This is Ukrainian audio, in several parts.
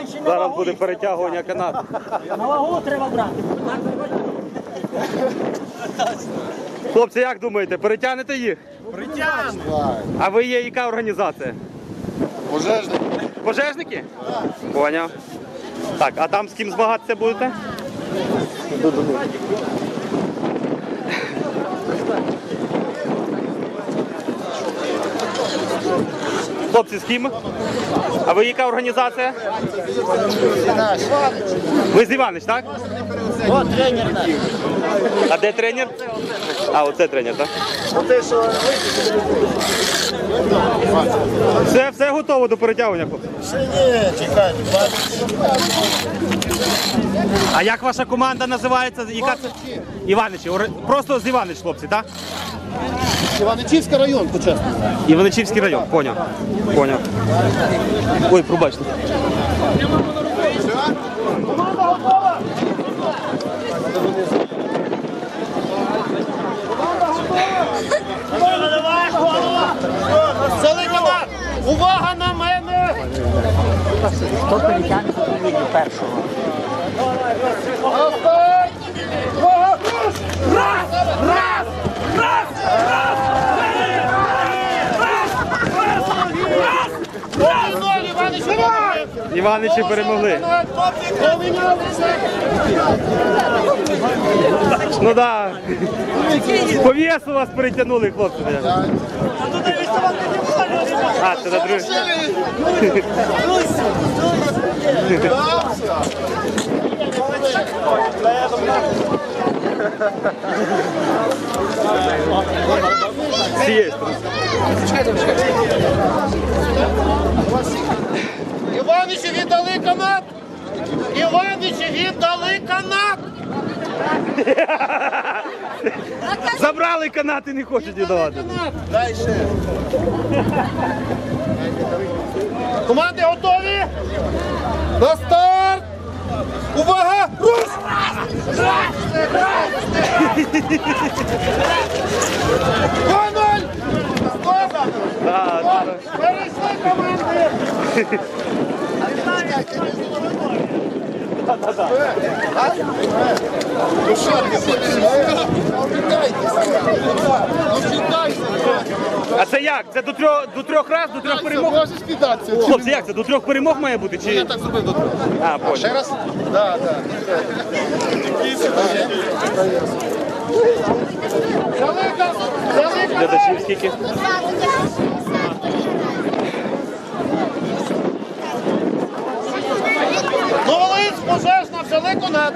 менше на Зараз вагу. буде перетягування канату. На вагу треба брати. Хлопці, як думаєте, перетягнете їх? Перетягнемо. А ви є яка організація? Пожежник. Пожежники? Поняв. Так, а там з ким змагатися будете? Хлопці, з ким? А ви яка організація? Ви з Іванич, так? О, тренер наш. А де тренер? А, оце тренер, так? Все, все готово до перетягування, хлопці. Ні, чекайте, А як ваша команда називається? Яка це? Іваничі. Просто з Іванич, хлопці, так? Іваничівський район, почесно. Іваничівський район, поняв. Поняв. Ой, пробачте. Заликана! Увага на мене! Хто перетягне автомобілі першого? Отстань! Увага! Раз! Раз! Раз! Раз! Ноль, Іванич, давай! Іваничі перемогли. Ну. Да. По вас перетягнули, хлопці. А, це на другий. З цієї сторони. Іваничі віддали канат! Іваничі віддали канат! Забрали канати, не хочуть віддавати. Дай ще. Команди готові? На старт! Увага! Да. Стоп! Перейшли команди! Ну що, А це як? Це до трьох до трьох раз, до трьох перемог? Можеш кидатися? Хлопці, як це? До трьох перемог має бути? Чи... Я так зробив до трьох. А. Ще раз? Да, да. Залика! Залика! Глядачів скільки? Новолинськ пожежна взяли конат.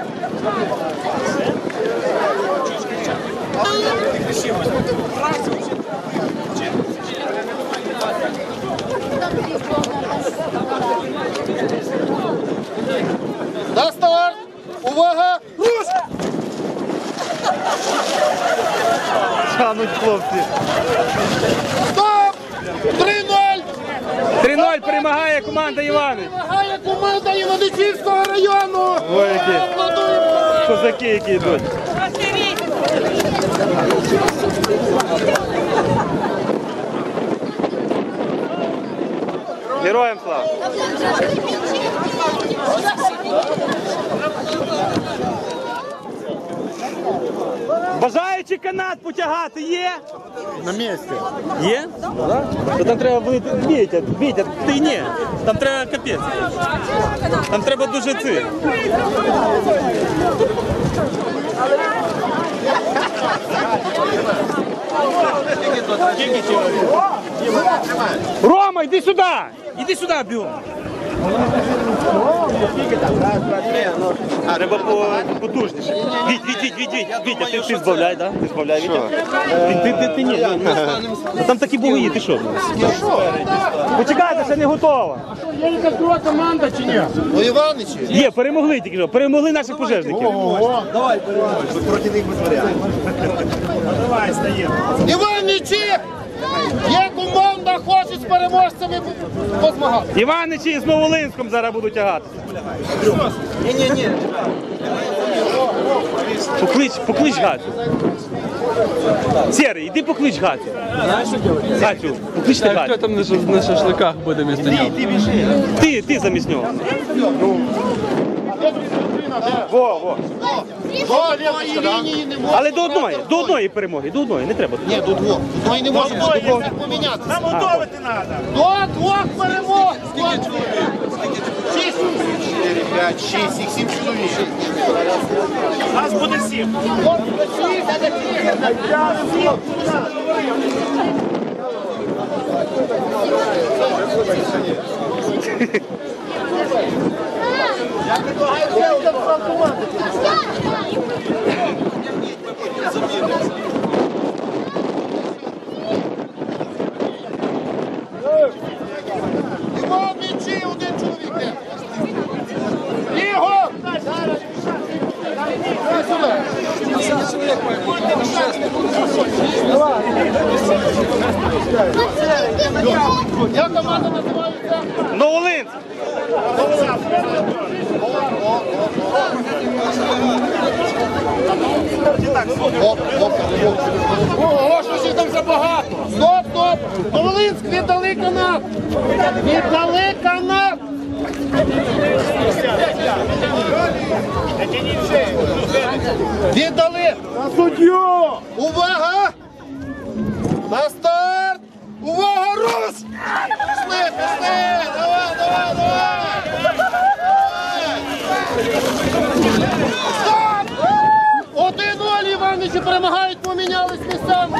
На старт! Увага! Руш! Тянуть хлопці. Перемагає команда Іванич. Вимагає команда Іваничівського району! Ой, які козаки, які йдуть. Героям слава! Бажаючи канат потягати є? На місці. Є? То там треба бути Вітя, Вітя, ти ні. Там треба капець. Там треба дуже ци. Рома, йди сюди! Іди сюди, бігом. Треба по, потужніше. Віть, віть, віть, віть, віть, Вітя, ти, ти збавляй, да? Ти збавляй, Вітя. Ти, ти, ти, ти ні, ні, ні. Ну, Там такі бугої, ти що? Почекайте, ще не готова. Є якась друга команда чи ні? Ну Іваничі. Є, перемогли тільки що, перемогли наших пожежників. Ого. Давай, проти них без варіантів. Давай, стаємо. Іваничі! Є команда, хоче з переможцями позмагати. Іваничі з Новолинськом зараз будуть тягати. Ні-ні-ні. Поклич, поклич Гатю. Сірий, іди поклич Гатю. Гатю, покличте Хто Гатю. там на шаш- на шашликах буде вместо нього? Ти, ти замість нього. Во, во. До не може. Але до одної, до одної перемоги, до одної, не треба. Ні, до двох. До двох не може бути. До двох помінятися. Нам готовити треба. До двох перемог. Скільки чоловік? Шість. Чотири, п'ять, шість, їх сім чоловік. Нас буде сім. Його м'ячі, один чоловік. є. Ігор! Іди команда називається? Новолинськ! Оп, оп, оп. Ого, що ж там забагато. Стоп, стоп. Новолинськ, віддали канат. Віддали канат. Віддали. На суддю. Увага. На старт. Увага, руш. Пішли, пішли. Давай, давай, давай. Стоп! Один-ноль Перемагають, помінялись місцями.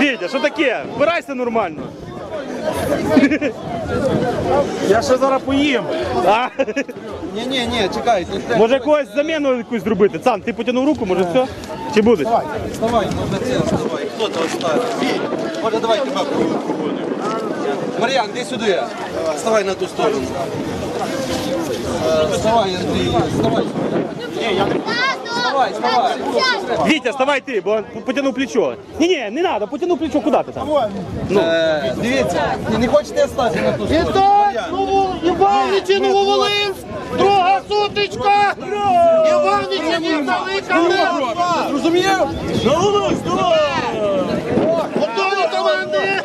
Вітя, що таке? Вбирайся нормально. Я ще зараз поїм. А? Ні, ні, ні, чекай. Може когось заміну якусь зробити? Цан, ти потягнув руку, може все? Чи будеш? Вставай, це, вставай. Хто то оставить? Може, давай тебе проводимо. Мар'ян, іди сюди. Вставай на ту сторону. Е, Вставай, Андрій, вставай. Вставай, вставай. Вітя, вставай ти, бо потягнув плечо. Ні, ні, не треба, потягнув плечо, куди ти там? Е, Дивіться, не- не хочете стати на ту сторону? Ітак, Нову... Іваничі Нововолинськ, друга сутичка. Іваничі віддали канат. Зрозумів? Готові команди.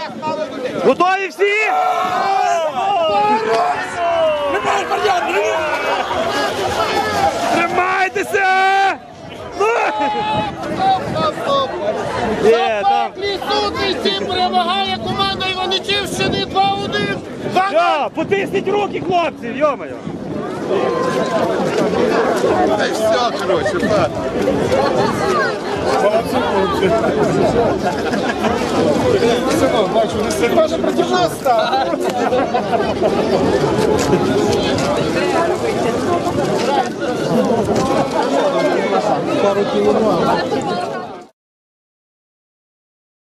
Готові всі? Тримайтеся! Ну! Є, там. Запеклі сутичці перемагає команда Іваничівщини 2-1. Канат. Що, потисніть руки, хлопці, йомаю. Все, коротше, так. Бачу, не сильно. проти нас став. Пару кілограм.